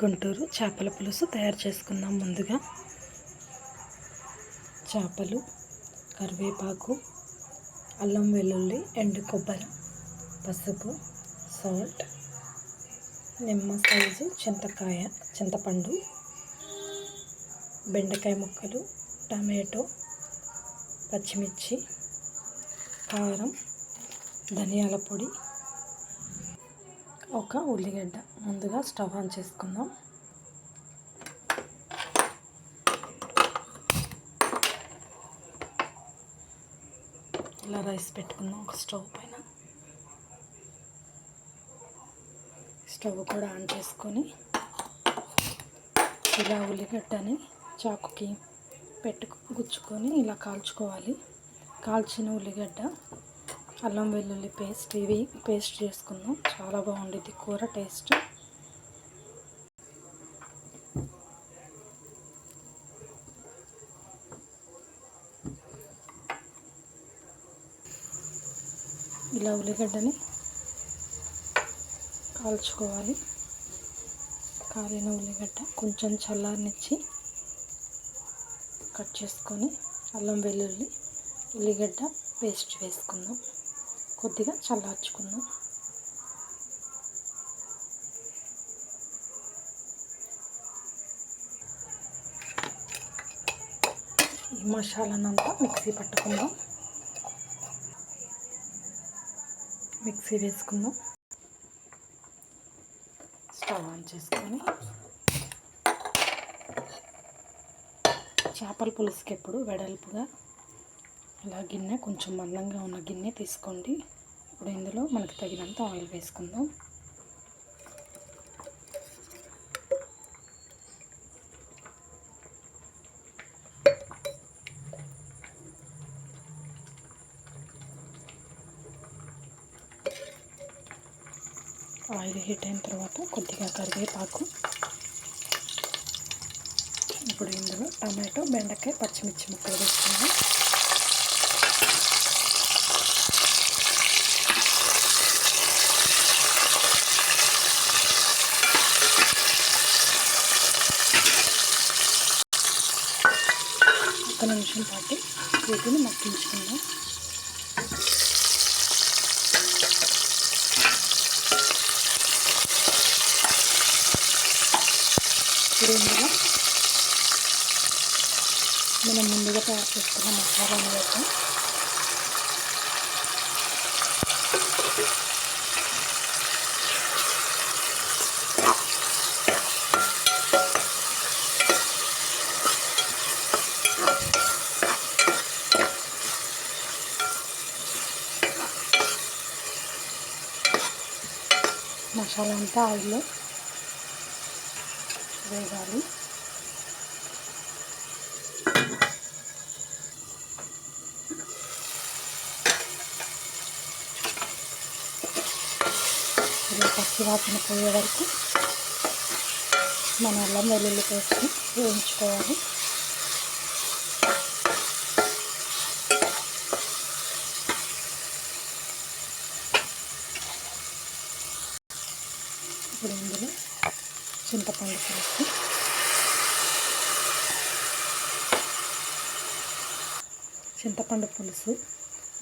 గుంటూరు చేపల పులుసు తయారు చేసుకుందాం ముందుగా. చేపలు కరివేపాకు అల్లం వెల్లుల్లి ఎండు కొబ్బరి పసుపు సాల్ట్ నిమ్మ సైజు చింతకాయ చింతపండు బెండకాయ ముక్కలు టమాటో పచ్చిమిర్చి కారం ధనియాల పొడి ఒక ఉల్లిగడ్డ ముందుగా స్టవ్ ఆన్ చేసుకుందాం. ఇలా రైస్ పెట్టుకుందాం ఒక స్టవ్ పైన. స్టవ్ కూడా ఆన్ చేసుకొని ఇలా ఉల్లిగడ్డని చాకుకి పెట్టుకు గుచ్చుకొని ఇలా కాల్చుకోవాలి. కాల్చిన ఉల్లిగడ్డ అల్లం వెల్లుల్లి పేస్ట్ ఇవి పేస్ట్ చేసుకుందాం. చాలా బాగుండేది కూర టేస్ట్. ఇలా ఉల్లిగడ్డని కాల్చుకోవాలి. కాలిన ఉల్లిగడ్డ కొంచెం చల్లారనిచ్చి కట్ చేసుకొని అల్లం వెల్లుల్లి ఉల్లిగడ్డ పేస్ట్ వేసుకుందాం. కొద్దిగా చల్లార్చుకుందాం ఈ మసాలానంతా మిక్సీ పట్టుకుందాం. మిక్సీ వేసుకుందాం. స్టవ్ ఆన్ చేసుకొని చేపల పులుసుకి ఎప్పుడు వెడల్పుగా ఇలా గిన్నె కొంచెం మందంగా ఉన్న గిన్నె తీసుకోండి. ఇప్పుడు ఇందులో మనకు తగినంత ఆయిల్ వేసుకుందాం. ఆయిల్ హీట్ అయిన తర్వాత కొద్దిగా కరివేపాకు. ఇప్పుడు ఇందులో టమాటో బెండకాయ పచ్చిమిర్చి ముక్కలు వేసుకుందాం. ఒక నిమిషం పాటు వీటిని మగ్గించుకుందాం. ఇప్పుడు ఇందులో మనం ముందుగా తయారు చేసుకున్న మసాలాను వేద్దాం. మసాలా అంతా ఆయిల్లో వేగాలి. పచ్చి వాసన పోయే వరకు మన అల్లం వెల్లుల్లి పేస్ట్ వేయించుకోవాలి ఇప్పుడు ఇందులో చింతపండు పులుసు చింతపండు పులుసు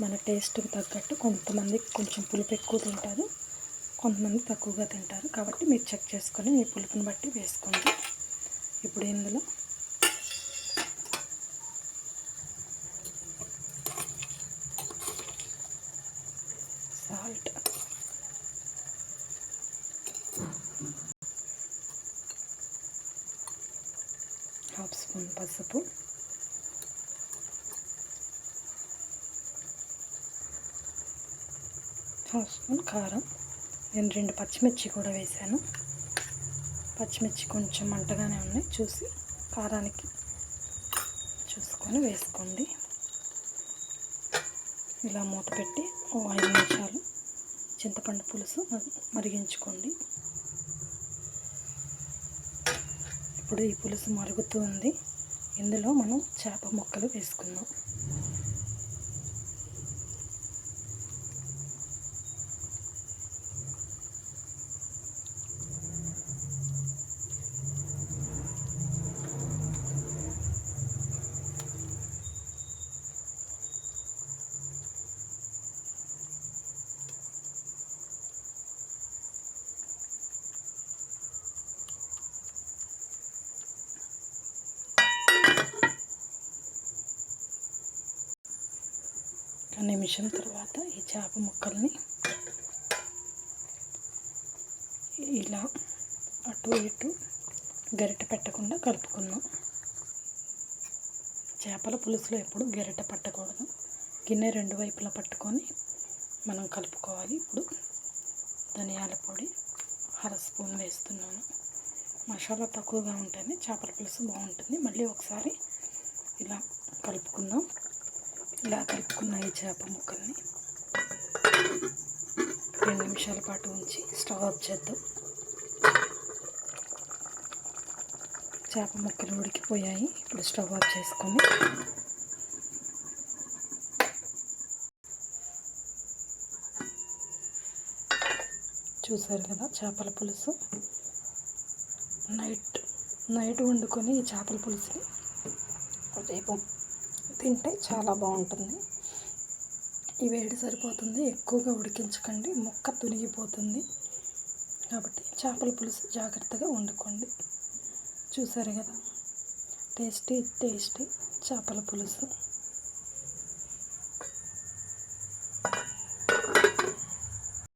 మన టేస్ట్కి తగ్గట్టు కొంతమంది కొంచెం పులుపు ఎక్కువ తింటారు కొంతమంది తక్కువగా తింటారు. కాబట్టి మీరు చెక్ చేసుకొని మీ పులుపుని బట్టి వేసుకోండి. ఇప్పుడు ఇందులో సాల్ట్ హాఫ్ స్పూన్ పసుపు. హాఫ్ స్పూన్ కారం. నేను రెండు పచ్చిమిర్చి కూడా వేసాను. పచ్చిమిర్చి కొంచెం మంటగానే ఉన్నాయి. చూసి కారానికి చూసుకొని వేసుకోండి. ఇలా మూత పెట్టి ఓ ఐదు నిమిషాలు చింతపండు పులుసు మరిగించుకోండి. ఇప్పుడు ఈ పులుసు మరుగుతూ ఉంది. ఇందులో మనం చేప ముక్కలు వేసుకుందాం. ఒక నిమిషం తర్వాత ఈ చేప ముక్కల్ని ఇలా అటు ఇటు గరిట పెట్టకుండా కలుపుకుందాం. చేపల పులుసులో ఎప్పుడు గరిట పట్టకూడదు. గిన్నె రెండు వైపులా పట్టుకొని మనం కలుపుకోవాలి. ఇప్పుడు ధనియాల పొడి అర స్పూన్ వేస్తున్నాను. మసాలా తక్కువగా ఉంటేనే చేపల పులుసు బాగుంటుంది. మళ్ళీ ఒకసారి ఇలా కలుపుకుందాం. ఇలా కలుపుకున్న ఈ చేప ముక్కల్ని రెండు నిమిషాల పాటు ఉంచి స్టవ్ ఆఫ్ చేద్దాం. చేప ముక్కలు ఉడికిపోయాయి. ఇప్పుడు స్టవ్ ఆఫ్ చేసుకొని చూసారు కదా చేపల పులుసు? నైట్ నైట్ వండుకొని ఈ చేపల పులుసుని రేపు తింటే చాలా బాగుంటుంది. ఈ వేడి సరిపోతుంది. ఎక్కువగా ఉడికించకండి. ముక్క తునిగిపోతుంది కాబట్టి చేపల పులుసు జాగ్రత్తగా వండుకోండి. చూసారు కదా? టేస్టీ టేస్టీ చేపల పులుసు.